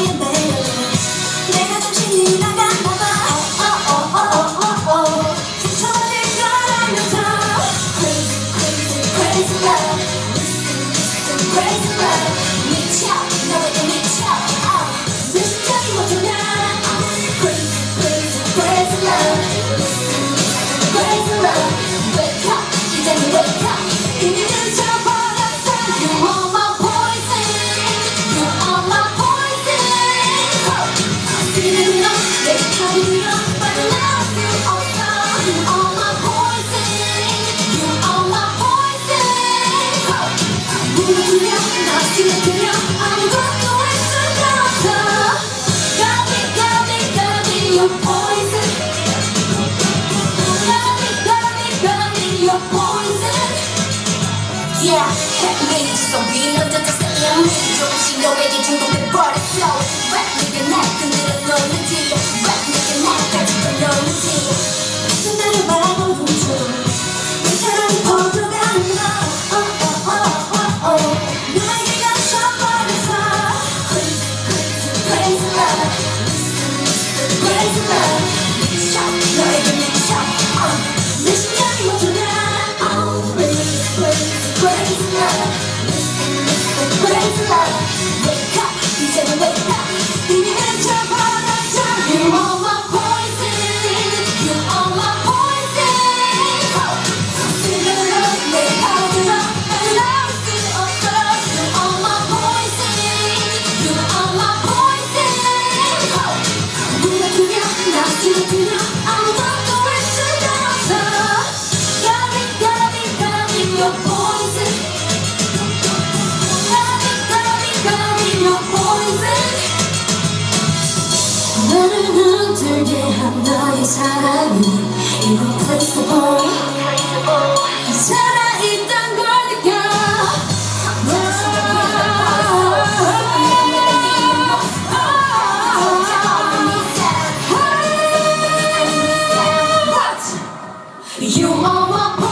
you there. yeah, hit me, so we know that the same. 나를 흔들게 한 너의 사랑이 irreplaceable 살아있단 걸 느껴 You are my